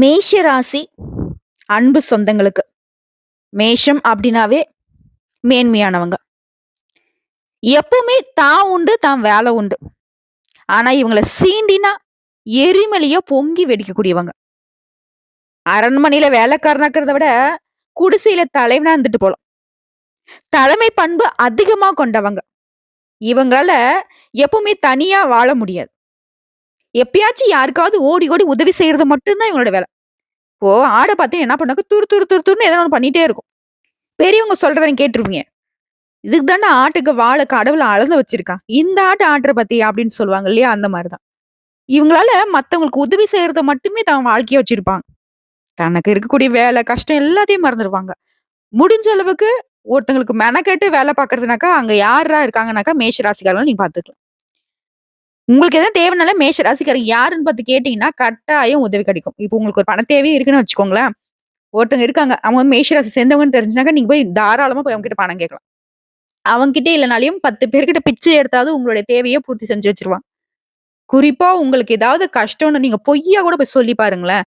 மேஷ ராசி அன்பு சொந்தங்களுக்கு. மேஷம் அப்படின்னாவே மேன்மையானவங்க. எப்பவுமே தான் உண்டு தான் வேலை உண்டு. ஆனா இவங்களை சீண்டினா எரிமலைய பொங்கி வெடிக்கக்கூடியவங்க. அரண்மனையில வேலைக்காரனாக்கிறத விட குடிசையில தலைவனா இருந்துட்டு போலாம். தலைமை பண்பு அதிகமா கொண்டவங்க. இவங்களால எப்பவுமே தனியா வாழ முடியாது. எப்பயாச்சும் யாருக்காவது ஓடி ஓடி உதவி செய்யறது மட்டும்தான் இவங்களோட வேலை. இப்போ ஆடை பார்த்து என்ன பண்ணாக்க துரு துரு துரு துருன்னு எதனா ஒன்று பண்ணிட்டே இருக்கும். பெரியவங்க சொல்றத கேட்டிருப்பீங்க. இதுக்கு தானே ஆட்டுக்கு வாழை கடவுளை அளந்து வச்சிருக்கான் இந்த ஆட்டு ஆட்டுற பத்தி அப்படின்னு சொல்லுவாங்க இல்லையா? அந்த மாதிரிதான். இவங்களால மத்தவங்களுக்கு உதவி செய்யறத மட்டுமே தன் வாழ்க்கைய வச்சிருப்பாங்க. தனக்கு இருக்கக்கூடிய வேலை கஷ்டம் எல்லாத்தையும் மறந்துடுவாங்க முடிஞ்ச அளவுக்கு ஒருத்தங்களுக்கு மெனக்கெட்டு வேலை பார்க்கறதுனாக்கா அங்க யாரா இருக்காங்கனாக்கா மேஷ ராசிக்காரங்க நீங்க பாத்துக்கலாம் உங்களுக்கு எதாவது தேவைனால மேஷ ராசிக்காரங்க யாருன்னு பார்த்து கேட்டீங்கன்னா கட்டாயம் உதவி கிடைக்கும். இப்போ உங்களுக்கு ஒரு பண தேவையே இருக்குன்னு வச்சுக்கோங்களேன். ஒருத்தங்க இருக்காங்க. அவங்க வந்து மேஷ ராசி சேர்ந்தவங்கன்னு தெரிஞ்சுனாக்கா நீங்க போய் தாராளமா போய் அவங்க கிட்ட பணம் கேட்கலாம். அவங்க கிட்ட இல்லைனாலையும் பத்து பேர்கிட்ட பிச்சை எடுத்தாவது உங்களுடைய தேவையை பூர்த்தி செஞ்சு வச்சிருவான் குறிப்பா உங்களுக்கு ஏதாவது கஷ்டம்னு நீங்க பொய்யா கூட போய் சொல்லி பாருங்களேன்.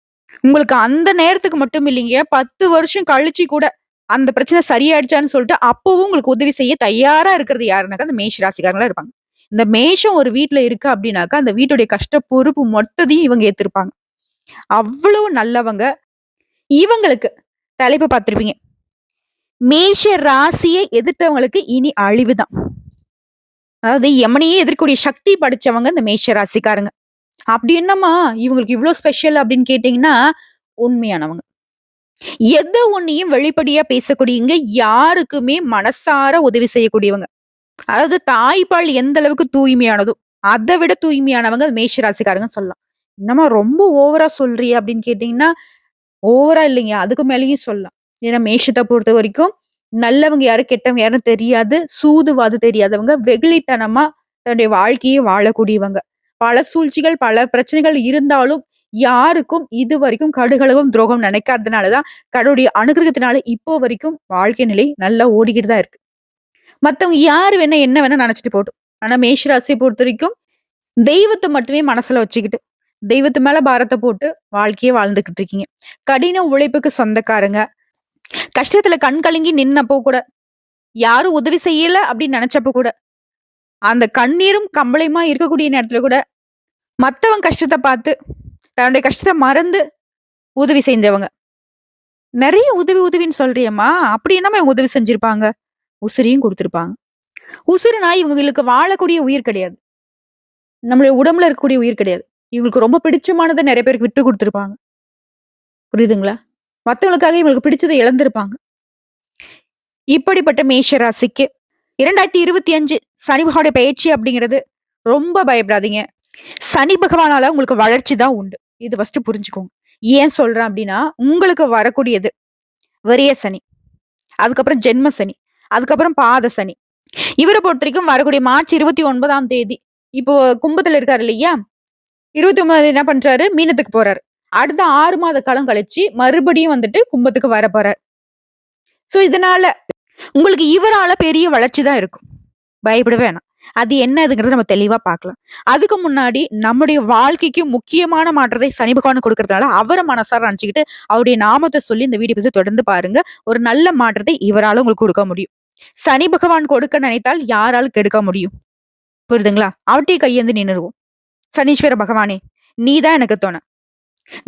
உங்களுக்கு அந்த நேரத்துக்கு மட்டும் இல்லைங்க. பத்து வருஷம் கழிச்சு கூட அந்த பிரச்சனை சரியாயிடுச்சான்னு சொல்லிட்டு அப்பவும் உங்களுக்கு உதவி செய்ய தயாரா இருக்கிறது யாருனாக்கா அந்த மேஷ ராசிக்காரங்களா இருப்பாங்க. இந்த மேஷம் ஒரு வீட்டுல இருக்கு அப்படின்னாக்கா அந்த வீட்டுடைய கஷ்ட பொறுப்பு மொத்தத்தையும் இவங்க ஏத்திருப்பாங்க. அவ்வளவு நல்லவங்க. இவங்களுக்கு தலைப்பு பார்த்திருப்பீங்க. மேஷ ராசியை எதிர்த்தவங்களுக்கு இனி அழிவுதான் அதாவது எமனையே எதிர்க்கக்கூடிய சக்தி படிச்சவங்க இந்த மேஷ ராசிக்காரங்க. அப்படி என்னம்மா? இவங்களுக்கு இவ்வளவு ஸ்பெஷல் அப்படின்னு கேட்டீங்கன்னா உண்மையானவங்க. எது ஒன்னையும் வெளிப்படையா பேசக்கூடியவங்க யாருக்குமே மனசார உதவி செய்யக்கூடியவங்க. அதாவது தாய்ப்பால் எந்த அளவுக்கு தூய்மையானதோ அதை விட தூய்மையானவங்க மேஷ ராசிக்காரங்க சொல்லலாம். என்னம்மா ரொம்ப ஓவரா சொல்றிய அப்படின்னு கேட்டீங்கன்னா ஓவரா இல்லைங்க. அதுக்கு மேலேயும் சொல்லலாம். ஏன்னா மேஷத்தை பொறுத்த வரைக்கும் நல்லவங்க யாரு கெட்டவங்க யாரும் தெரியாது. சூதுவாது தெரியாதவங்க வெகுளித்தனமா தன்னுடைய வாழ்க்கையை வாழக்கூடியவங்க. பல சூழ்ச்சிகள் பல பிரச்சனைகள் இருந்தாலும் யாருக்கும் இது வரைக்கும் கடுகளவும் துரோகம் நினைக்காததுனாலதான் கடவுடைய அனுகிரகத்தினால இப்போ வரைக்கும் வாழ்க்கை நிலை நல்லா ஓடிக்கிட்டு தான் இருக்கு. மற்றவங்க யார் வேணா என்ன வேணா நினைச்சிட்டு போட்டும். ஆனா மேஷராசியை பொறுத்த வரைக்கும் தெய்வத்தை மட்டுமே மனசுல வச்சுக்கிட்டு தெய்வத்து மேல பாரத்தை போட்டு வாழ்க்கையே வாழ்ந்துகிட்டு இருக்கீங்க. கடின உழைப்புக்கு சொந்தக்காரங்க. கஷ்டத்துல கண் கலங்கி நின்னப்போ கூட யாரும் உதவி செய்யல அப்படின்னு நினைச்சப்ப கூட அந்த கண்ணீரும் கம்பளையுமா இருக்கக்கூடிய நேரத்துல கூட மத்தவங்க கஷ்டத்தை பார்த்து தன்னுடைய கஷ்டத்தை மறந்து உதவி செஞ்சவங்க. நிறைய உதவி உதவின்னு சொல்றியம்மா அப்படி என்னம்மா உதவி செஞ்சிருப்பாங்க? உசிரியும் கொடுத்திருப்பாங்க. உசுறுனா இவங்களுக்கு வாழக்கூடிய உயிர் கிடையாது. நம்மளுடைய உடம்புல இருக்கக்கூடிய உயிர் கிடையாது. இவங்களுக்கு ரொம்ப பிடிச்சமானதை நிறைய பேருக்கு விட்டு கொடுத்துருப்பாங்க. புரியுதுங்களா? மத்தவங்களுக்காக இவங்களுக்கு பிடிச்சதை இழந்திருப்பாங்க. இப்படிப்பட்ட மேஷ ராசிக்கு இரண்டாயிரத்தி இருபத்தி அஞ்சு சனி பகவானுடைய பயிற்சி அப்படிங்கிறது ரொம்ப பயப்படாதீங்க. சனி பகவானால உங்களுக்கு வளர்ச்சி தான் உண்டு. இது ஃபர்ஸ்ட் புரிஞ்சுக்கோங்க. ஏன் சொல்றேன் அப்படின்னா உங்களுக்கு வரக்கூடியது வரிய சனி அதுக்கப்புறம் ஜென்ம சனி. அதுக்கப்புறம் பாத சனி. இவரை பொறுத்த வரைக்கும் வரக்கூடிய மார்ச் இருபத்தி ஒன்பதாம் தேதி இப்போ கும்பத்துல இருக்காரு இல்லையா? இருபத்தி ஒன்பது என்ன பண்றாரு? மீனத்துக்கு போறாரு. அடுத்த ஆறு மாத காலம் கழிச்சு மறுபடியும் வந்துட்டு கும்பத்துக்கு வர போறார். சோ இதனால உங்களுக்கு இவரால பெரிய வளர்ச்சி தான் இருக்கும். பயப்பட வேணாம். அது என்னதுங்கிறத நம்ம தெளிவா பார்க்கலாம். அதுக்கு முன்னாடி நம்முடைய வாழ்க்கைக்கு முக்கியமான மாற்றத்தை சனி பகவான் கொடுக்கறதுனால அவரை மனசார நினச்சிக்கிட்டு அவருடைய நாமத்தை சொல்லி இந்த வீடியோ பத்தி தொடர்ந்து பாருங்க. ஒரு நல்ல மாற்றத்தை இவரால உங்களுக்கு கொடுக்க முடியும். சனி பகவான் கொடுக்க நினைத்தால் யாராலும் கெடுக்க முடியும்? புரியுதுங்களா அவர்கிட்டயே கையேந்து நின்றுருவோம் சனீஸ்வர பகவானே நீ தான் எனக்கு தோண.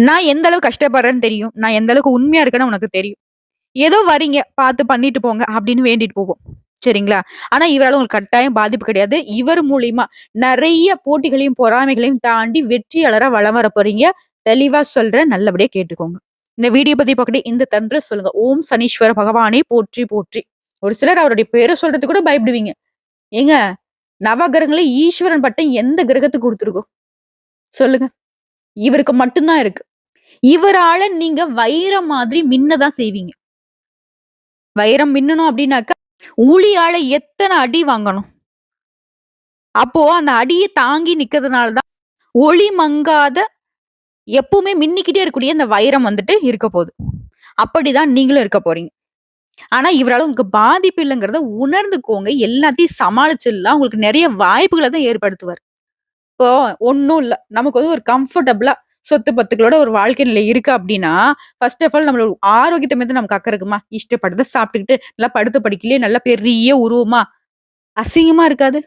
நான் எந்த அளவுக்கு கஷ்டப்படுறேன்னு தெரியும். நான் எந்த அளவுக்கு உண்மையா இருக்கேன்னு உனக்கு தெரியும். ஏதோ வரீங்க பார்த்து பண்ணிட்டு போங்க அப்படின்னு வேண்டிட்டு போவோம். சரிங்களா? ஆனா இவரால உங்களுக்கு கட்டாயம் பாதிப்பு கிடையாது. இவர் மூலியமா நிறைய போட்டிகளையும் பொறாமைகளையும் தாண்டி வெற்றியாளரா வளம் வர போறீங்க. தெளிவா சொல்றேன் நல்லபடியா கேட்டுக்கோங்க. இந்த வீடியோ பத்தி பார்க்கணும் இந்த தந்திர சொல்லுங்க. ஓம் சனீஸ்வர பகவானே போற்றி போற்றி. ஒரு சிலர் அவருடைய பேரை சொல்றது கூட பயப்படுவீங்க. ஏங்க நவகிரகங்களே ஈஸ்வரன் பட்டம் எந்த கிரகத்துக்கு கொடுத்துருக்கோம்? சொல்லுங்க. இவருக்கு மட்டும்தான் இருக்கு. இவரால நீங்க வைரம் மாதிரி மின்னதான் செய்வீங்க. வைரம் மின்னணும் அப்படின்னாக்கா ஊழியால எத்தனை அடி வாங்கணும்? அப்போ அந்த அடியை தாங்கி நிக்கிறதுனாலதான் ஒளி மங்காத எப்பவுமே மின்னிக்கிட்டே இருக்கக்கூடிய அந்த வைரம் வந்துட்டு இருக்க போகுது. அப்படிதான் நீங்களும் இருக்க போறீங்க. ஆனா இவரால உங்களுக்கு பாதிப்பு இல்லைங்கிறத உணர்ந்துக்கோங்க. எல்லாத்தையும் சமாளிச்சிடலாம். உங்களுக்கு நிறைய வாய்ப்புகளை தான் ஏற்படுத்துவார். இப்போ ஒன்றும் இல்லை. நமக்கு வந்து ஒரு கம்ஃபர்டபுளா சொத்து பத்துக்களோட ஒரு வாழ்க்கை நிலை இருக்கு அப்படின்னா ஃபர்ஸ்ட் ஆஃப் ஆல் நம்மளோட ஆரோக்கியத்தை மீது நமக்கு அக்கறை இருக்குமா? சாப்பிட்டுக்கிட்டு நல்லா படுத்து படிக்கலையே நல்லா பெரிய உருவமா? அசிங்கமா இருக்காது.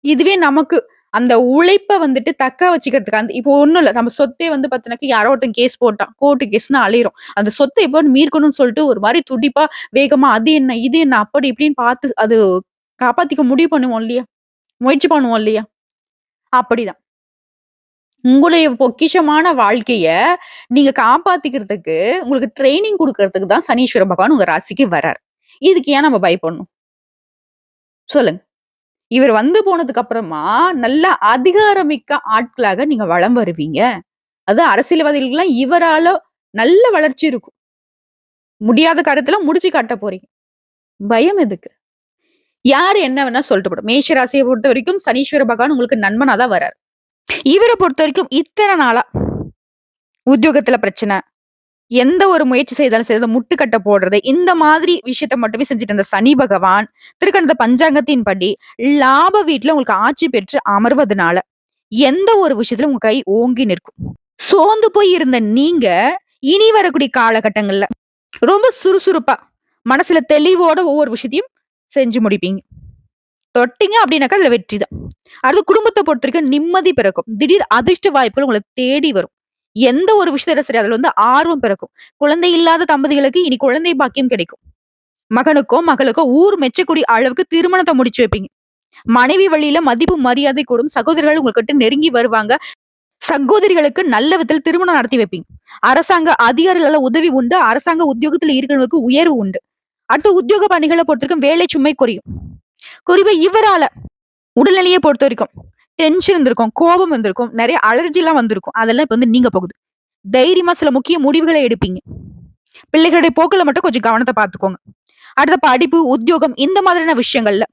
இதுவே நமக்கு அந்த உழைப்பை வந்துட்டு தக்க வச்சுக்கிறதுக்கு அந்த இப்போ ஒன்றும் இல்லை. நம்ம சொத்தே வந்து பாத்தீங்கன்னா யாரோ ஒருத்தன் கேஸ் போட்டான். கோர்ட்டு கேஸ்னு அலையிறோம். அந்த சொத்தை எப்போ மீட்கணும்னு சொல்லிட்டு ஒரு மாதிரி துடிப்பா வேகமா அது என்ன இது என்ன அப்படி இப்படின்னு பார்த்து அது காப்பாத்திக்க முடிவு பண்ணுவோம் இல்லையா? முயற்சி பண்ணுவோம் இல்லையா? அப்படிதான். உங்களுடைய பொக்கிஷமான வாழ்க்கைய நீங்க காப்பாத்திக்கிறதுக்கு உங்களுக்கு ட்ரைனிங் கொடுக்கறதுக்கு தான் சனீஸ்வர பகவான் உங்க ராசிக்கு வரார் இதுக்கு ஏன் நம்ம பயப்படணும்? சொல்லுங்க. இவர் வந்து போனதுக்கு அப்புறமா நல்ல அதிகாரமிக்க ஆட்களாக நீங்க வளம் வருவீங்க. அது அரசியல்வாதிகளுக்கெல்லாம் இவரால நல்ல வளர்ச்சி இருக்கும். முடியாத காரியத்துல முடிச்சு காட்ட போறீங்க. பயம் எதுக்கு? யாரு என்ன வேணா சொல்லிட்டு போடும். மேஷ ராசியை பொறுத்த வரைக்கும் சனீஸ்வர பகவான் உங்களுக்கு நண்பனா தான் வராரு இவரை பொறுத்த வரைக்கும் இத்தனை நாளா உத்தியோகத்துல பிரச்சனை எந்த ஒரு முயற்சி செய்தாலும் சரி முட்டுக்கட்டை போடுறது இந்த மாதிரி விஷயத்த மட்டுமே செஞ்சுட்டு இருந்த சனி பகவான் திருக்கணத பஞ்சாங்கத்தின் படி லாப வீட்டுல உங்களுக்கு ஆட்சி பெற்று அமர்வதனால எந்த ஒரு விஷயத்துல உங்க கை ஓங்கி நிற்கும். சோர்ந்து போய் இருந்த நீங்க இனி வரக்கூடிய காலகட்டங்கள்ல ரொம்ப சுறுசுறுப்பா மனசுல தெளிவோட ஒவ்வொரு விஷயத்தையும் செஞ்சு முடிப்பீங்க. தொட்டிங்க அப்படின்னாக்கா அதுல வெற்றி தான் அடுத்து குடும்பத்தை பொறுத்த வரைக்கும் நிம்மதி பிறக்கும். திடீர் அதிர்ஷ்ட வாய்ப்புகள் உங்களை தேடி வரும். எந்த ஒரு விஷயத்துல சரி அதுல வந்து ஆர்வம் பிறக்கும். குழந்தை இல்லாத தம்பதிகளுக்கு இனி குழந்தை பாக்கியம் கிடைக்கும். மகனுக்கோ மகளுக்கோ ஊர் மெச்சக்கூடிய அளவுக்கு திருமணத்தை முடிச்சு வைப்பீங்க. மனைவி வழியில மதிப்பு மரியாதை கூடும். சகோதரர்கள் உங்ககிட்ட நெருங்கி வருவாங்க. சகோதரிகளுக்கு நல்ல விதத்தில் திருமணம் நடத்தி வைப்பீங்க. அரசாங்க அதிகாரிகள உதவி உண்டு. அரசாங்க உத்தியோகத்துல இருக்கிறவங்களுக்கு உயர்வு உண்டு. அடுத்து உத்தியோக பணிகளை பொறுத்த வரைக்கும் வேலை சுமை குறையும். குறிப்பா இவரால உடல்நிலையை பொறுத்த வரைக்கும் டென்ஷன் இருந்திருக்கும் கோபம் வந்திருக்கும் நிறைய அலர்ஜிலாம் வந்திருக்கும். அதெல்லாம் இப்போ வந்து நீங்க போகுது. தைரியமா சில முக்கிய முடிவுகளை எடுப்பீங்க. பிள்ளைகளுடைய போக்குல மட்டும் கொஞ்சம் கவனத்தை பார்த்துக்கோங்க. அடுத்த படிப்பு உத்தியோகம் இந்த மாதிரியான விஷயங்கள்ல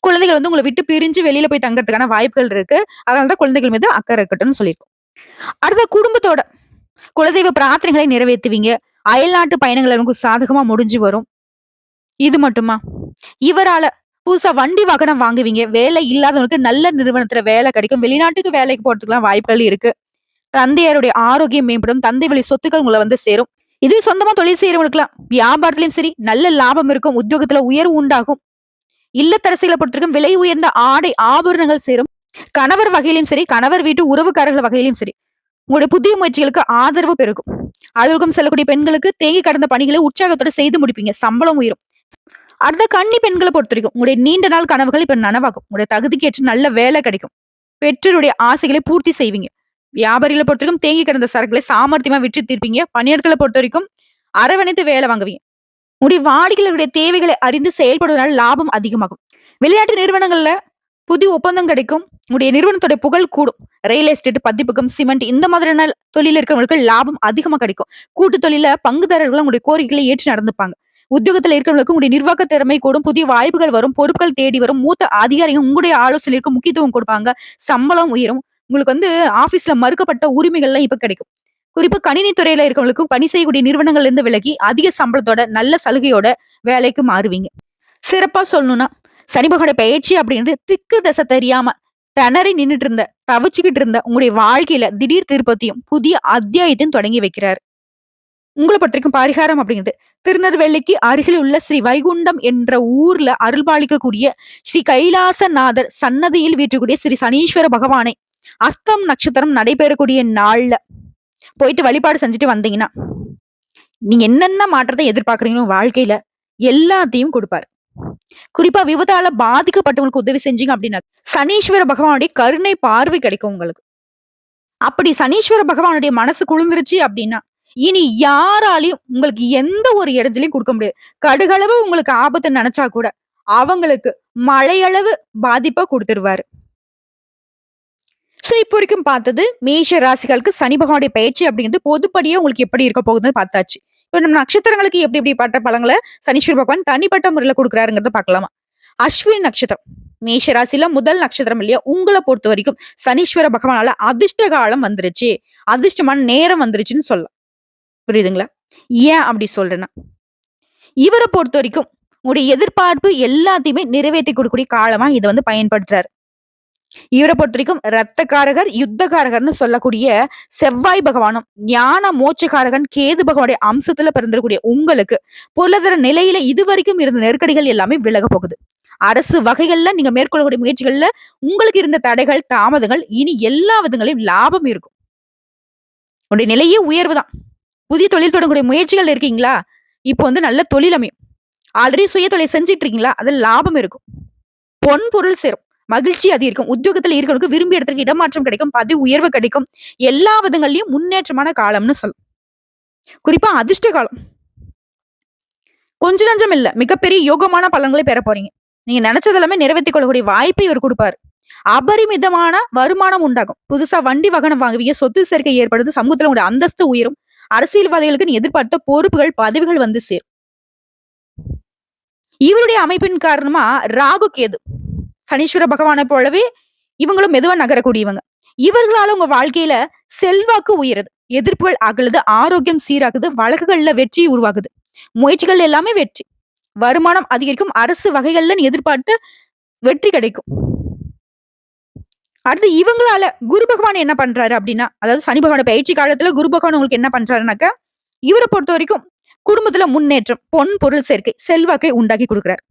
குழந்தைகள் வந்து உங்களை விட்டு பிரிஞ்சு வெளியில போய் தங்கறதுக்கான வாய்ப்புகள் இருக்கு. அதனாலதான் குழந்தைகள் மீது அக்கறை இருக்கட்டும்னு சொல்லியிருக்கோம். அடுத்த குடும்பத்தோட குலதெய்வ பிரார்த்தனைகளை நிறைவேற்றுவீங்க. அயல்நாட்டு பயணங்கள் உங்களுக்கு சாதகமா முடிஞ்சு வரும். இது மட்டுமா? இவரால புதுசா வண்டி வாகனம் வாங்குவீங்க. வேலை இல்லாதவங்களுக்கு நல்ல நிறுவனத்துல வேலை கிடைக்கும். வெளிநாட்டுக்கு வேலைக்கு போறதுக்குலாம் வாய்ப்புகள் இருக்கு. தந்தையாருடைய ஆரோக்கியம் மேம்படும். தந்தை வழி சொத்துக்கள் உங்களை வந்து சேரும். இது சொந்தமா தொழில் செய்யறவங்களுக்குலாம் வியாபாரத்திலயும் சரி நல்ல லாபம் இருக்கும். உத்தியோகத்துல உயர்வு உண்டாகும். இல்லத்தரசிகளை பொறுத்திருக்கும் விலை உயர்ந்த ஆடை ஆபரணங்கள் சேரும். கணவர் வகையிலும் சரி கணவர் வீட்டு உறவுக்காரர்கள் வகையிலும் சரி உங்களுடைய புதிய முயற்சிகளுக்கு ஆதரவு பெருகும். அலுவலகம் செல்லக்கூடிய பெண்களுக்கு தேங்கி கடந்த பணிகளை உற்சாகத்தோட செய்து முடிப்பீங்க. சம்பளம் உயரும். அடுத்த கன்னி பெண்களை பொறுத்த வரைக்கும் உங்களுடைய நீண்ட நாள் கனவுகள் இப்ப நனவாகும். உங்களுடைய தகுதிக்கு ஏற்ற நல்ல வேலை கிடைக்கும். பெற்றோருடைய ஆசைகளை பூர்த்தி செய்வீங்க. வியாபாரிகளை பொறுத்த வரைக்கும் தேங்கி கிடந்த சரக்குகளை சாமர்த்தியமா விற்று தீர்ப்பீங்க. பணியாட்களை பொறுத்த வரைக்கும் அரவணைத்து வேலை வாங்குவீங்க. உங்களுடைய வாடிக்கையாளர்களுடைய தேவைகளை அறிந்து செயல்படுவதனால் லாபம் அதிகமாகும். வெளிநாட்டு நிறுவனங்கள்ல புதிய ஒப்பந்தம் கிடைக்கும். உங்களுடைய நிறுவனத்தோட புகழ் கூடும். ரியல் எஸ்டேட் பதிப்புகம் சிமெண்ட் இந்த மாதிரியான தொழில இருக்கிறவங்களுக்கு லாபம் அதிகமா கிடைக்கும். கூட்டு தொழில பங்குதாரர்கள் உங்களுடைய கோரிக்கைகளை ஏற்று நடந்துப்பாங்க. உத்தியோகத்தில் இருக்கிறவங்களுக்கு உங்களுடைய நிர்வாக திறமை கூடும் புதிய வாய்ப்புகள் வரும் பொருட்கள் தேடி வரும் மூத்த அதிகாரிகள் உங்களுடைய ஆலோசனைக்கு முக்கியத்துவம் கொடுப்பாங்க சம்பளம் உயரும் உங்களுக்கு வந்து ஆபீஸ்ல மறுக்கப்பட்ட உரிமைகள்லாம் இப்ப கிடைக்கும். குறிப்பா கணினி துறையில இருக்கவங்களுக்கு பணி செய்யக்கூடிய நிறுவனங்கள்ல இருந்து விலகி அதிக சம்பளத்தோட நல்ல சலுகையோட வேலைக்கு மாறுவீங்க. சிறப்பா சொல்லணும்னா சனிபகோட பயிற்சி அப்படின்றது திக்கு தசை தெரியாம திணறி நின்னுட்டு இருந்த தவிச்சுக்கிட்டு இருந்த உங்களுடைய வாழ்க்கையில திடீர் திருப்பத்தையும் புதிய அத்தியாயத்தையும் தொடங்கி வைக்கிறார். உங்களை பொறுத்தவரைக்கும் பரிகாரம் அப்படிங்கிறது திருநெல்வேலிக்கு அருகில் உள்ள ஸ்ரீ வைகுண்டம் என்ற ஊர்ல அருள்பாலிக்கக்கூடிய ஸ்ரீ கைலாசநாதர் சன்னதியில் வீற்றக்கூடிய ஸ்ரீ சனீஸ்வர பகவானை அஸ்தம் நட்சத்திரம் நடைபெறக்கூடிய நாள்ல போயிட்டு வழிபாடு செஞ்சுட்டு வந்தீங்கன்னா நீங்க என்னென்ன மாற்றத்தை எதிர்பார்க்கறீங்களோ வாழ்க்கையில எல்லாத்தையும் கொடுப்பாரு. குறிப்பா விபத்தால பாதிக்கப்பட்டவங்களுக்கு உதவி செஞ்சீங்க அப்படின்னா சனீஸ்வர பகவானுடைய கருணை பார்வை கிடைக்கும் உங்களுக்கு. அப்படி சனீஸ்வர பகவானுடைய மனசு குளிர்ந்துருச்சு அப்படின்னா இனி யாராலையும் உங்களுக்கு எந்த ஒரு இடைஞ்சலையும் கொடுக்க முடியாது. கடுகளவு உங்களுக்கு ஆபத்தை நினைச்சா கூட அவங்களுக்கு மழையளவு பாதிப்பா கொடுத்துருவாரு. ஸோ இப்போ வரைக்கும் பார்த்தது மேஷ ராசிகளுக்கு சனி பகவானுடைய பயிற்சி அப்படிங்கிறது பொதுப்படியே உங்களுக்கு எப்படி இருக்க போகுதுன்னு பார்த்தாச்சு. இப்ப நம்ம நட்சத்திரங்களுக்கு எப்படி எப்படி பட்ட பழங்களை சனீஸ்வர பகவான் தனிப்பட்ட முறையில் கொடுக்குறாருங்கிறத பார்க்கலாமா? அஸ்வினி நட்சத்திரம். மேஷ ராசியில முதல் நட்சத்திரம் இல்லையா? உங்களை பொறுத்த வரைக்கும் சனீஸ்வர பகவானால அதிர்ஷ்ட காலம் வந்துருச்சு. அதிர்ஷ்டமான நேரம் வந்துருச்சுன்னு சொல்லலாம். புரியுதுங்களா ஏன் அப்படி சொல்றேன்னா இவரை பொறுத்த வரைக்கும் உங்களுடைய எதிர்பார்ப்பு எல்லாத்தையுமே நிறைவேற்றி கொடுக்கக்கூடிய காலமா இதை வந்து பயன்படுத்துறாரு இவரை பொறுத்த வரைக்கும் ரத்தக்காரகர் யுத்தகாரகர்னு சொல்லக்கூடிய செவ்வாய் பகவானும், ஞான மோட்சகாரகன் கேது பகவானுடைய அம்சத்துல பிறந்திருக்கூடிய உங்களுக்கு பொருளாதார நிலையில இதுவரைக்கும் இருந்த நெருக்கடிகள் எல்லாமே விலக போகுது. அரசு வகைகள்ல நீங்க மேற்கொள்ளக்கூடிய முயற்சிகள்ல உங்களுக்கு இருந்த தடைகள், தாமதங்கள் இனி எல்லா விதங்களையும் லாபம் இருக்கும். உங்களுடைய நிலையே உயர்வுதான் புதிய தொழில் தொடங்கக்கூடிய முயற்சிகள் இருக்கீங்களா? இப்போ வந்து நல்ல தொழில் அமையும். ஆல்ரெடி சுய தொழில் செஞ்சுட்டு இருக்கீங்களா? அதுல லாபம் இருக்கும். பொன் பொருள் சேரும். மகிழ்ச்சி அதிகரிக்கும். உத்தியோகத்தில் இருக்கிறவங்களுக்கு விரும்பிய இடத்துக்கு இடமாற்றம் கிடைக்கும். பதவி உயர்வு கிடைக்கும். எல்லா விதங்கள்லயும் முன்னேற்றமான காலம்னு சொல்லும் குறிப்பா அதிர்ஷ்ட காலம். கொஞ்ச நஞ்சம் இல்ல. மிகப்பெரிய யோகமான பலன்களை பெறப் போறீங்க. நீங்க நினைச்சது எல்லாமே நிறைவேத்திக் கொள்ளக்கூடிய வாய்ப்பை இவர் கொடுப்பாரு அபரிமிதமான வருமானம் உண்டாகும். புதுசா வண்டி வாகனம் வாங்குவீங்க. சொத்து சேர்க்கை ஏற்படுது. சமூகத்துல உங்களுடைய அந்தஸ்து உயரும். அரசியல்வாதிகளுக்கு எதிர்பார்த்த பொறுப்புகள், பதவிகள் வந்து சேரும். இவருடைய அமைப்பின் காரணமா ராகு, கேது சனீஸ்வர பகவானை போலவே இவங்களும் மெதுவா நகரக்கூடியவங்க. இவர்களால உங்க வாழ்க்கையில செல்வாக்கு உயருது. எதிர்ப்புகள் அகலுது. ஆரோக்கியம் சீராகுது. வழக்குகள்ல வெற்றி உருவாகுது. முயற்சிகள் எல்லாமே வெற்றி. வருமானம் அதிகரிக்கும். அரசு வகைகள்ல எதிர்பார்த்து எதிர்பார்த்த வெற்றி கிடைக்கும். அடுத்து இவங்களால குரு பகவான் என்ன பண்றாரு அப்படின்னா, அதாவது சனி பகவான பயிற்சி காலத்துல குரு பகவான் உங்களுக்கு என்ன பண்றாருனாக்கா, பொறுத்த வரைக்கும் குடும்பத்துல முன்னேற்றம், பொன் பொருள் சேர்க்கை, செல்வாக்கை உண்டாக்கி கொடுக்குறாரு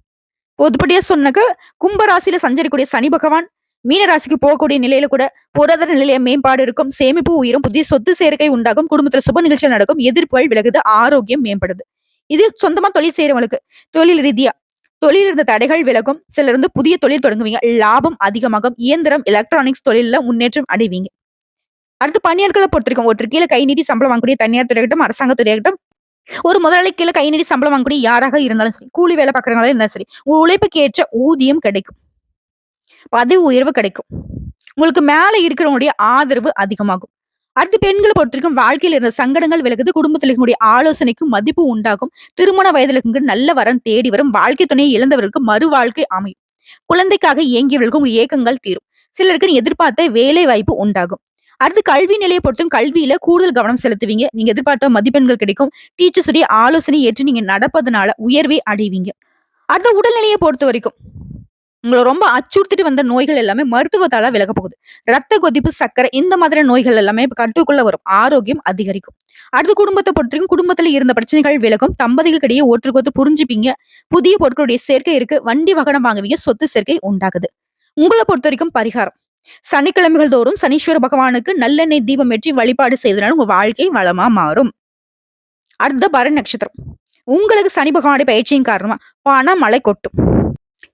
பொதுப்படியா சொன்னாக்க கும்பராசியில சஞ்சரிக்கூடிய சனி பகவான் மீனராசிக்கு போகக்கூடிய நிலையில கூட பொருளாதார நிலைய மேம்பாடு இருக்கும். சேமிப்பு உயிரும் புதிய சொத்து சேர்க்கை உண்டாகும். குடும்பத்துல சுப நிகழ்ச்சி நடக்கும். எதிர்ப்புகள் விலகுது. ஆரோக்கியம் மேம்படுது. இது சொந்தமா தொழில் செய்யறவங்களுக்கு தொழில் ரீதியா தொழில் இருந்த தடைகள் விலகும். சிலர் வந்து புதிய தொழில் தொடங்குவீங்க. லாபம் அதிகமாகும். இயந்திரம், எலக்ட்ரானிக்ஸ் தொழிலில் முன்னேற்றம் அடைவீங்க. அடுத்து பணியாட்கள பொறுத்திருக்கும் ஒருத்தர் கீழே கை நீட்டி சம்பளம் வாங்கக்கூடிய தனியார் துறையாகட்டும், அரசாங்க துறையாகட்டும், ஒரு முதலாளி கீழ கை நீட்டி சம்பளம் வாங்கக்கூடிய யாராக இருந்தாலும் சரி, கூலி வேலை பார்க்குறவங்களும் இருந்தாலும் சரி, உழைப்புக்கு ஏற்ற ஊதியம் கிடைக்கும். பதவி உயர்வு கிடைக்கும். உங்களுக்கு மேல இருக்கிறவங்களுடைய ஆதரவு அதிகமாகும். அடுத்து பெண்களை பொறுத்திருக்கும் வாழ்க்கையில இருந்த சங்கடங்கள் விலகுது. குடும்பத்தில் இருக்கக்கூடிய ஆலோசனைக்கும் மதிப்பு உண்டாகும். திருமண வயதுல நல்ல வரன் தேடி வரும். வாழ்க்கை துணையை இழந்தவர்களுக்கு மறு வாழ்க்கை அமையும். குழந்தைக்காக இயங்கியவர்களுக்கு உங்க ஏக்கங்கள் தீரும். சிலருக்கு எதிர்பார்த்த வேலை வாய்ப்பு உண்டாகும். அடுத்து கல்வி நிலையை பொறுத்தும் கல்வியில கூடுதல் கவனம் செலுத்துவீங்க. நீங்க எதிர்பார்த்த மதிப்பெண்கள் கிடைக்கும். டீச்சர்ஸ் உடைய ஆலோசனை ஏற்று நீங்க நடப்பதனால உயர்வை அடைவீங்க. அடுத்த உடல்நிலையை பொறுத்தவரைக்கும் உங்களை ரொம்ப அச்சுறுத்திட்டு வந்த நோய்கள் எல்லாமே மருத்துவத்தால விலக போகுது. ரத்த கொதிப்பு, சர்க்கரை இந்த மாதிரி நோய்கள் எல்லாமே இப்ப கட்டுக்குள்ள வரும். ஆரோக்கியம் அதிகரிக்கும். அடுத்த குடும்பத்தை பொறுத்தவரைக்கும் குடும்பத்துல இருந்த பிரச்சனைகள் விலகும். தம்பதிகளுக்கிடையே ஒருத்தருக்கு ஒருத்தர் புரிஞ்சுப்பீங்க. புதிய பொருட்களுடைய சேர்க்கை இருக்கு. வண்டி வாகனம் வாங்குவீங்க. சொத்து சேர்க்கை உண்டாகுது. பொறுத்த வரைக்கும் பரிகாரம். சனிக்கிழமைகள் தோறும் சனீஸ்வர பகவானுக்கு நல்லெண்ணெய் தீபம் ஏற்றி வழிபாடு செய்தனால உங்க வாழ்க்கை வளமா மாறும். அடுத்த பர நட்சத்திரம். உங்களுக்கு சனி பகவானுடைய பயிற்சியின் காரணமா பணமழை கொட்டும்.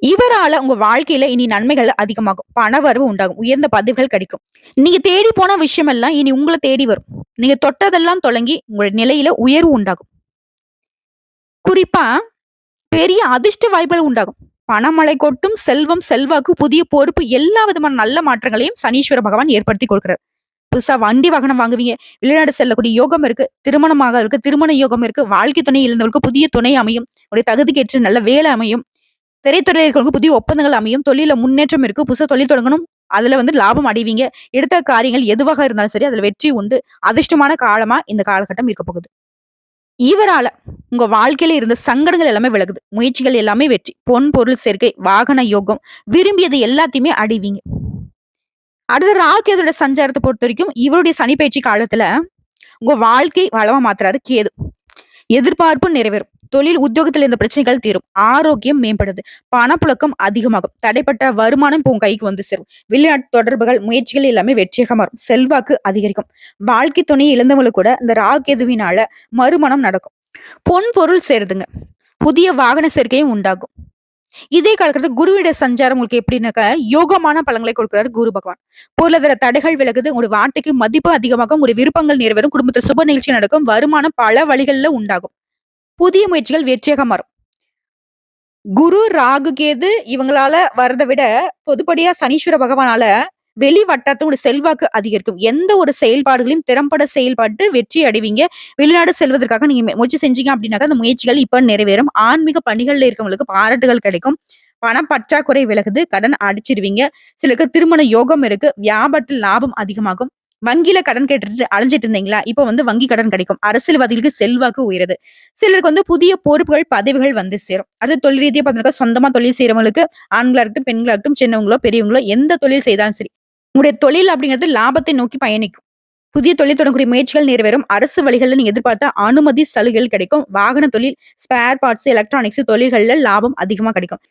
இவரால உங்க வாழ்க்கையில இனி நன்மைகள் அதிகமாகும். பணவரவு உண்டாகும். உயர்ந்த பதவிகள் கிடைக்கும். நீங்க தேடி போன விஷயம் எல்லாம் இனி உங்கள தேடி வரும். நீங்க தொட்டதெல்லாம் தொடங்கி உங்களோட நிலையில உயர்வு உண்டாகும். குறிப்பா பெரிய அதிர்ஷ்ட வாய்ப்புகள் உண்டாகும். பணமழை கொட்டும். செல்வம், செல்வாக்கு, புதிய பொறுப்பு எல்லா விதமான நல்ல மாற்றங்களையும் சனீஸ்வர பகவான் ஏற்படுத்தி கொடுக்கிறார். புதுசா வண்டி வாகனம் வாங்குவீங்க. வெளிநாடு செல்லக்கூடிய யோகம் இருக்கு. திருமணமாக இருக்கு. திருமண யோகம் இருக்கு. வாழ்க்கை துணை இழந்தவர்களுக்கு புதிய துணை அமையும். உடைய தகுதிக்கேற்று நல்ல வேலை அமையும். திரைத்துறையில புதிய ஒப்பந்தங்கள் அமையும். தொழில முன்னேற்றம் இருக்கு. புதுசா தொழில் தொடங்கணும். அதுல வந்து லாபம் அடைவீங்க. எடுத்த காரியங்கள் எதுவாக இருந்தாலும் சரி, அதுல வெற்றி உண்டு. அதிர்ஷ்டமான காலமா இந்த காலகட்டம் இருக்க போகுது. இவரால உங்க வாழ்க்கையில இருந்த சங்கடங்கள் எல்லாமே விலகுது. முயற்சிகள் எல்லாமே வெற்றி. பொன் பொருள் சேர்க்கை, வாகன யோகம், விரும்பியது எல்லாத்தையுமே அடைவீங்க. அடுத்த ராகேதோட சஞ்சாரத்தை பொறுத்த வரைக்கும் இவருடைய சனி பயிற்சி காலத்துல உங்க வாழ்க்கை வளமா மாத்துறாரு கேது. எதிர்பார்ப்பு நிறைவேறும். தொழில், உத்தியோகத்தில் இருந்த பிரச்சனைகள் தீரும். ஆரோக்கியம் மேம்படுது. பணப்புழக்கம் அதிகமாகும். தடைப்பட்ட வருமானம் இப்போ உங்க கைக்கு வந்து சேரும். வெளிநாட்டு தொடர்புகள், முயற்சிகள் எல்லாமே வெற்றியாக மாறும். செல்வாக்கு அதிகரிக்கும். வாழ்க்கை துணையை இழந்தவங்களுக்கு கூட இந்த ராகெதுவினால கேதுவினால மறுமணம் நடக்கும். பொன் பொருள் சேருதுங்க. புதிய வாகன சேர்க்கையும் உண்டாகும். இதே காலகட்டத்தில் குருவிட சஞ்சாரம் உங்களுக்கு எப்படின்னாக்கா யோகமான பலன்களை கொடுக்கிறார் குரு பகவான். பொருளாதார தடைகள் விலகுது. உங்களுடைய வார்த்தைக்கு மதிப்பு அதிகமாகும். உங்களுடைய விருப்பங்கள் நிறைவேறும். குடும்பத்தில் சுப நிகழ்ச்சி நடக்கும். வருமானம் பல வழிகளில் உண்டாகும். புதிய முயற்சிகள் வெற்றியாக மாறும். குரு, ராகு, கேது இவங்களால வரதை விட பொதுப்படியா சனீஸ்வர பகவானால வெளி வட்டாரத்தோட செல்வாக்கு அதிகரிக்கும். எந்த ஒரு செயல்பாடுகளையும் திறம்பட செயல்பட்டு வெற்றி அடைவீங்க. வெளிநாடு செல்வதற்காக நீங்க முயற்சி செஞ்சீங்க அப்படின்னாக்கா, அந்த முயற்சிகள் இப்ப நிறைவேறும். ஆன்மீக பணிகள்ல இருக்கவங்களுக்கு பாராட்டுகள் கிடைக்கும். பண பற்றாக்குறை விலகுது. கடன் அடிச்சிருவீங்க சிலருக்கு திருமண யோகம் இருக்கு. வியாபாரத்தில் லாபம் அதிகமாகும். வங்கியில கடன் கேட்டுட்டு அலைஞ்சிட்டு இருந்தீங்களா இப்போ வந்து வங்கி கடன் கிடைக்கும். அரசியல்வாதிகளுக்கு செல்வாக்கு உயருது. சிலருக்கு வந்து புதிய பொறுப்புகள் பதவிகள் வந்து சேரும். அது தொழில் ரீதியாக பார்த்தீங்கன்னா சொந்தமா தொழில் செய்யறவங்களுக்கு ஆண்களா இருக்கட்டும் பெண்களா இருக்கட்டும் சின்னவங்களோ பெரியவங்களோ எந்த தொழில் செய்தாலும் சரி உங்களுடைய தொழில் அப்படிங்கிறது லாபத்தை நோக்கி பயணிக்கும். புதிய தொழில் தொடங்கக்கூடிய முயற்சிகள் நிறைவேறும். அரசு வழிகளில் நீங்க எதிர்பார்த்த அனுமதி சலுகைகள் கிடைக்கும். வாகன தொழில் ஸ்பேர் பார்ட்ஸ் எலக்ட்ரானிக்ஸ் தொழில்களில் லாபம் அதிகமா கிடைக்கும்.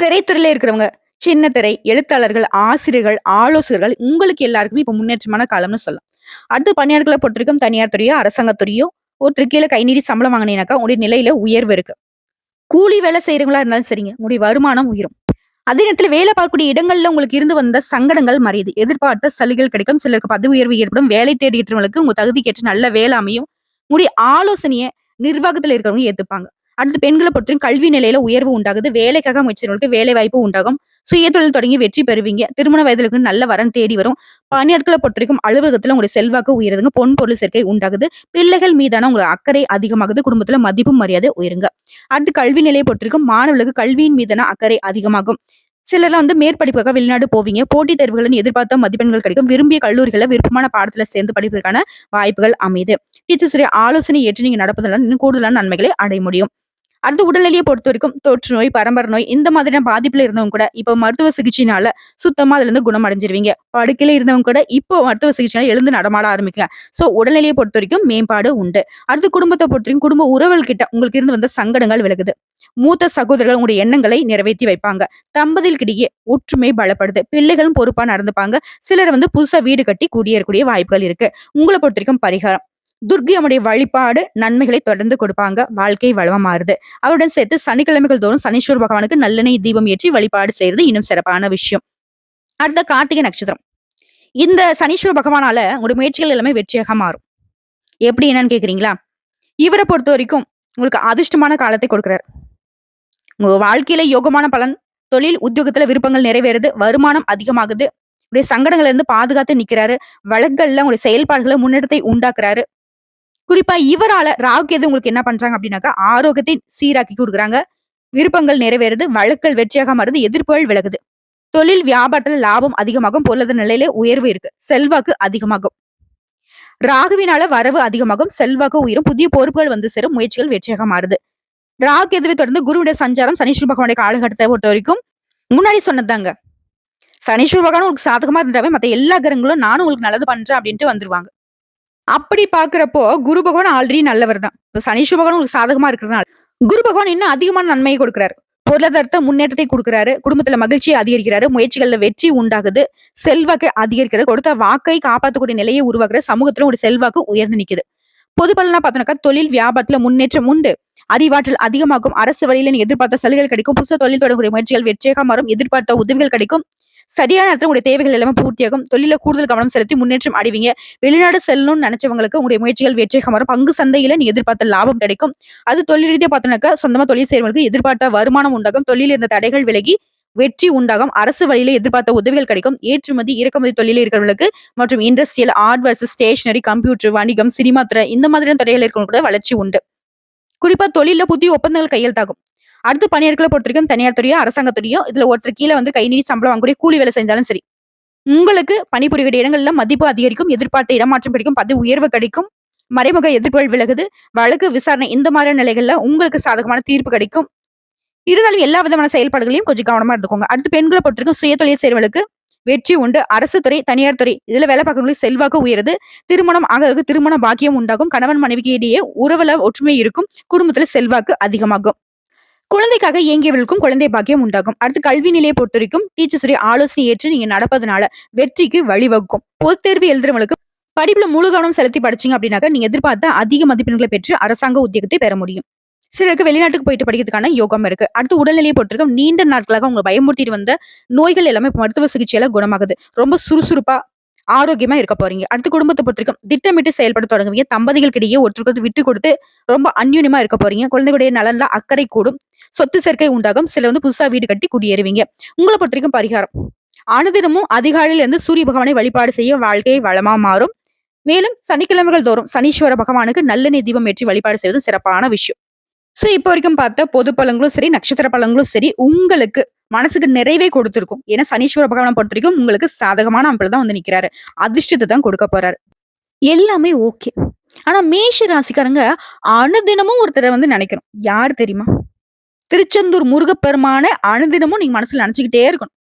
திரைத்துறையில இருக்கிறவங்க சின்ன திரை எழுத்தாளர்கள் ஆசிரியர்கள் ஆலோசகர்கள் உங்களுக்கு எல்லாருக்குமே இப்ப முன்னேற்றமான காலம்னு சொல்லலாம். அடுத்து பணியாளர்களை பொறுத்திருக்கும் தனியார் துறையோ அரசாங்கத்துறையோ ஒருத்தர் கீழே கை நீடி சம்பளம் வாங்கினீங்கனாக்கா உங்களுடைய நிலையில உயர்வு இருக்கு. கூலி வேலை செய்யறவங்களா இருந்தாலும் சரிங்க உங்களுடைய வருமானம் உயரும். அதே நேரத்துல வேலை பார்க்கக்கூடிய இடங்கள்ல உங்களுக்கு இருந்து வந்த சங்கடங்கள் மறையுது. எதிர்பார்த்த சலுகைகள் கிடைக்கும் சிலருக்கு பதவி உயர்வு ஏற்படும் வேலை தேடிட்டவங்களுக்கு உங்க தகுதிக்கேற்ற நல்ல வேலை அமையும். உங்களுடைய ஆலோசனையை நிர்வாகத்தில் இருக்கிறவங்க ஏத்துப்பாங்க. அடுத்து பெண்களை பொறுத்தவரைக்கும் கல்வி நிலையில உயர்வு உண்டாகுது வேலைக்காக முயற்சிகளுக்கு வேலை வாய்ப்பு உண்டாகும். சுய தொழில் தொடங்கி வெற்றி பெறுவீங்க. திருமண வயதுல நல்ல வரன் தேடி வரும். பணியாட்களை பொறுத்த வரைக்கும் அலுவலகத்துல உங்களுடைய செல்வாக்கு உயருதுங்க பொன் பொருள் சேர்க்கை உண்டாகுது. பிள்ளைகள் மீதான உங்களுக்கு அக்கறை அதிகமாகுது. குடும்பத்துல மதிப்பும் மரியாதை உயருங்க. அடுத்து கல்வி நிலையை பொறுத்தவரைக்கும் மாணவர்களுக்கு கல்வியின் மீதான அக்கறை அதிகமாகும். சிலர்லாம் வந்து மேற்படிப்புக்காக வெளிநாடு போவீங்க. போட்டித் தேர்வுகளின் எதிர்பார்த்த மதிப்பெண்கள் கிடைக்கும். விரும்பிய கல்லூரிகளை விருப்பமான பாடத்துல சேர்ந்து படிப்பதற்கான வாய்ப்புகள் அமையுது டீச்சர்ஸுடைய ஆலோசனை ஏற்று நீங்க நடப்பதெல்லாம் இன்னும் கூடுதலான நன்மைகளை அடைய முடியும். அடுத்து உடல்நிலையை பொறுத்த வரைக்கும் தொற்று நோய் பரம்பரை நோய் இந்த மாதிரியான பாதிப்புல இருந்தவங்க கூட இப்ப மருத்துவ சிகிச்சைனால சுத்தமா அதுல இருந்து குணம் அடைஞ்சிருவீங்க படுக்கையில இருந்தவங்க கூட இப்போ மருத்துவ சிகிச்சைனால எழுந்து நடமாட ஆரம்பிக்குங்க சோ உடல்நிலையை பொறுத்த வரைக்கும் மேம்பாடு உண்டு. அடுத்து குடும்பத்தை பொறுத்த வரைக்கும் குடும்ப உறவுகள் கிட்ட உங்களுக்கு இருந்து வந்த சங்கடங்கள் விலகுது. மூத்த சகோதரர்கள் உங்களுடைய எண்ணங்களை நிறைவேற்றி வைப்பாங்க. தம்பதிகளுக்கிடையே ஒற்றுமை பலப்படுது. பிள்ளைகளும் பொறுப்பா நடந்துப்பாங்க. சிலர் வந்து புதுசா வீடு கட்டி குடியேறக்கூடிய வாய்ப்புகள் இருக்கு. உங்களை பொறுத்த வரைக்கும் பரிகாரம். துர்கி அம்முடைய வழிபாடு நன்மைகளை தொடர்ந்து கொடுப்பாங்க. வாழ்க்கை வளமா மாறுது. அவருடன் சேர்த்து சனிக்கிழமைகள் தோறும் சனீஸ்வர பகவானுக்கு நல்லெண்ணெய் தீபம் ஏற்றி வழிபாடு செய்யறது இன்னும் சிறப்பான விஷயம். அடுத்த கார்த்திகை நட்சத்திரம். இந்த சனீஸ்வர பகவானால உங்களுடைய முயற்சிகள் எல்லாமே வெற்றியாக மாறும். எப்படி என்னன்னு கேக்குறீங்களா? இவரை பொறுத்த வரைக்கும் உங்களுக்கு அதிர்ஷ்டமான காலத்தை கொடுக்குறாரு. உங்க வாழ்க்கையில யோகமான பலன் தொழில் உத்தியோகத்துல விருப்பங்கள் நிறைவேறுது வருமானம் அதிகமாகுது. உடைய சங்கடங்கள்ல இருந்து பாதுகாத்து நிக்கிறாரு. வழக்குகள்ல உங்களுடைய செயல்பாடுகளை முன்னேற்றத்தை உண்டாக்குறாரு. குறிப்பா இவரால ராகு உங்களுக்கு என்ன பண்றாங்க அப்படின்னாக்கா ஆரோக்கியத்தை சீராக்கி கொடுக்குறாங்க. விருப்பங்கள் நிறைவேறுது வழக்குகள் வெற்றியாக மாறுது எதிர்ப்புகள் விலகுது. தொழில் வியாபாரத்துல லாபம் அதிகமாகும் பொருளாதார நிலையில உயர்வு இருக்கு செல்வாக்கு அதிகமாகும். ராகுவினால வரவு அதிகமாகும் செல்வாக்கு உயரும் புதிய பொறுப்புகள் வந்து சேரும் முயற்சிகள் வெற்றியாக மாறுது. ராகு எதுவை தொடர்ந்து குருவுடைய சஞ்சாரம் சனீஸ்வர பகவானுடைய காலகட்டத்தை பொறுத்த வரைக்கும் முன்னாடி சொன்னதாங்க சனீஸ்வர பகவான் உங்களுக்கு சாதகமா இருந்தாவே மத்த எல்லா கிரகங்களும் நானும் உங்களுக்கு நல்லது பண்றேன் அப்படின்ட்டு வந்துருவாங்க. அப்படி பாக்குறப்போ குரு பகவான் ஆல்ரெடி நல்லவர் தான் சனீஸ்வர பகவான் உங்களுக்கு சாதகமா இருக்கிறதுனால. குரு பகவான் இன்னும் அதிகமான நன்மையை கொடுக்கிறாரு. பொருளாதாரத்தை முன்னேற்றத்தை கொடுக்கிறாரு. குடும்பத்துல மகிழ்ச்சியை அதிகரிக்கிறாரு. முயற்சிகள்ல வெற்றி உண்டாகுது. செல்வாக்கு அதிகரிக்கிறது. கொடுத்த வாக்கை காப்பாற்றக்கூடிய நிலையை உருவாக்குற சமூகத்துல ஒரு செல்வாக்கு உயர்ந்து நிக்குது. பொது பலனா பார்த்தோம்னாக்கா தொழில் வியாபாரத்துல முன்னேற்றம் உண்டு. அறிவாற்றல் அதிகமாகும். அரசு வழியில எதிர்பார்த்த சலுகைகள் கிடைக்கும். புதுசா தொழில் தொடங்கக்கூடிய முயற்சிகள் வெற்றியாக மாறும். எதிர்பார்த்த உதவிகள் கிடைக்கும். சரியான நேரத்தில் உங்களுடைய தேவைகள் எல்லாமே பூர்த்தியாகும். தொழில கூடுதல் கவனம் செலுத்தி முன்னேற்றம் அடைவீங்க. வெளிநாடு செல்லணும்னு நினைச்சவங்களுக்கு உங்களுடைய முயற்சிகள் வெற்றியாக வரும். பங்கு சந்தையில நீ எதிர்பார்த்த லாபம் கிடைக்கும். அது தொழில் ரீதியாக பார்த்தோம்னாக்கா சொந்தமா தொழில் செய்யறவங்களுக்கு எதிர்பார்த்த வருமானம் உண்டாகும். தொழிலில் இருந்த தடைகள் விலகி வெற்றி உண்டாகும். அரசு வழியில எதிர்பார்த்த உதவிகள் கிடைக்கும். ஏற்றுமதி இறக்குமதி தொழிலில் இருக்கிறவங்களுக்கு மற்றும் இண்டஸ்ட்ரியல் ஆர்ட்வர்ஸ் ஸ்டேஷனரி கம்ப்யூட்டர் வணிகம் சினிமா துறை இந்த மாதிரியான துறையில் இருக்கிறவங்க கூட வளர்ச்சி உண்டு. குறிப்பா தொழில புதிய ஒப்பந்தங்கள் கையெழுத்தாகும். அடுத்து பணியாட்களை பொறுத்த வரைக்கும் தனியார் துறையோ அரசாங்கத்துறையோ இதுல ஒருத்தர் கீழே வந்து கை நீடி சம்பளம் வாங்கக்கூடிய கூலி வேலை செஞ்சாலும் சரி உங்களுக்கு பணிபுரிகிற இடங்கள்ல மதிப்பு அதிகரிக்கும் எதிர்பார்த்த இடமாற்றம் கிடைக்கும் பதவி உயர்வு கிடைக்கும் மறைமுக எதிர்ப்புகள் விலகுது வழக்கு விசாரணை இந்த மாதிரியான நிலைகள்ல உங்களுக்கு சாதகமான தீர்ப்பு கிடைக்கும். இருந்தாலும் எல்லா விதமான செயல்பாடுகளையும் கொஞ்சம் கவனமா இருந்துக்கோங்க. அடுத்து பெண்களை பொறுத்திருக்கும் சுயதொழில் செய்வர்களுக்கு வெற்றி உண்டு. அரசு துறை தனியார் துறை இதுல வேலை பார்க்கறவங்களுக்கு செல்வாக்கு உயருது. திருமணம் ஆகிறதுக்கு திருமண பாக்கியம் உண்டாகும். கணவன் மனைவிக்கு இடையே உறவுல ஒற்றுமை இருக்கும். குடும்பத்துல செல்வாக்கு அதிகமாகும். குழந்தைக்காக இயங்கியவர்களுக்கும் குழந்தை பாக்கியம் உண்டாகும். அடுத்து கல்வி நிலையை பொறுத்த வரைக்கும் டீச்சர்ஸுடைய ஆலோசனை ஏற்று நீங்க நடப்பதனால வெற்றிக்கு வழிவகுக்கும். பொதுத் தேர்வு எழுதுறவங்களுக்கு படிப்புல முழு கவனம் செலுத்தி படிச்சீங்க அப்படின்னாக்க நீங்க எதிர்பார்த்த அதிக மதிப்பெண்களை பெற்று அரசாங்க உத்தியோகத்தை பெற முடியும். சிலருக்கு வெளிநாட்டுக்கு போயிட்டு படிக்கிறதுக்கான யோகம் இருக்கு. அடுத்து உடல்நிலையை பொறுத்திருக்கும் நீண்ட நாட்களாக உங்களை பயமுறுத்திட்டு வந்த நோய்கள் எல்லாமே மருத்துவ சிகிச்சையில குணமாகுது. ரொம்ப சுறுசுறுப்பா ஆரோக்கியமா இருக்க போறீங்க. அடுத்து குடும்பத்தை பொறுத்திருக்கும் திட்டமிட்டு செயல்பட தொடங்குவீங்க. தம்பதிகளுக்கிடையே ஒருத்தருக்கு விட்டு கொடுத்து ரொம்ப அந்யூன்யமா இருக்க போறீங்க. குழந்தைகளுடைய நலன்ல அக்கறை கூடும். சொத்து சேர்க்கை உண்டாகும். சில வந்து புதுசா வீடு கட்டி குடியேறுவீங்க. உங்களை பொறுத்திருக்கும் பரிகாரம். அனுதினமும் அதிகாலையில இருந்து சூரிய பகவானை வழிபாடு செய்ய வாழ்க்கை வளமா மாறும். மேலும் சனிக்கிழமைகள் தோறும் சனீஸ்வர பகவானுக்கு நல்லெண்ணெய் தீபம் ஏற்றி வழிபாடு செய்வது சிறப்பான விஷயம். சோ இப்போ வரைக்கும் பார்த்த பொது பழங்களும் சரி நட்சத்திர பழங்களும் சரி உங்களுக்கு மனசுக்கு நிறைவே கொடுத்துருக்கும் ஏன்னா சனீஸ்வர பகவனை பொறுத்த வரைக்கும் உங்களுக்கு சாதகமான அமைப்புல தான் வந்து நிக்கிறாரு. அதிர்ஷ்டத்தை தான் கொடுக்க போறாரு. எல்லாமே ஓகே. ஆனா மேஷ ராசிக்காரங்க அனுதினமும் ஒருத்தரை வந்து நினைக்கணும். யார் தெரியுமா? திருச்செந்தூர் முருகப்பெருமான அனுதினமும் நீங்க மனசுல நினைச்சுக்கிட்டே இருக்கணும்.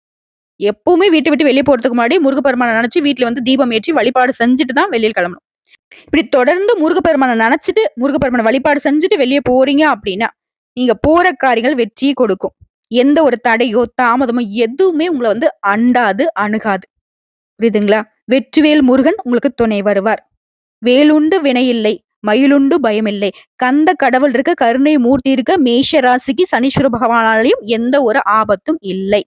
எப்பவுமே வீட்டை விட்டு வெளியே போறதுக்கு முன்னாடி முருகப்பெருமான நினைச்சு வீட்டுல வந்து தீபம் ஏற்றி வழிபாடு செஞ்சுட்டு தான் வெளியில் கிளம்பணும். இப்படி தொடர்ந்து முருகப்பெருமான நினைச்சிட்டு முருகப்பெருமான வழிபாடு செஞ்சுட்டு வெளியே போறீங்க அப்படின்னா, நீங்க போற காரியங்கள் வெற்றியை கொடுக்கும். எந்த ஒரு தடையோ, தாமதமோ எதுவுமே உங்களை வந்து அண்டாது, அணுகாது. புரியுதுங்களா? வெற்றிவேல் முருகன் உங்களுக்கு துணை வருவார். வேலுண்டு வினையில்லை, மயிலுண்டு பயமில்லை. கந்த கடவுள் இருக்க, கருணை மூர்த்தி இருக்க, மேஷ ராசிக்கு சனீஸ்வர பகவானாலையும் எந்த ஒரு ஆபத்தும் இல்லை.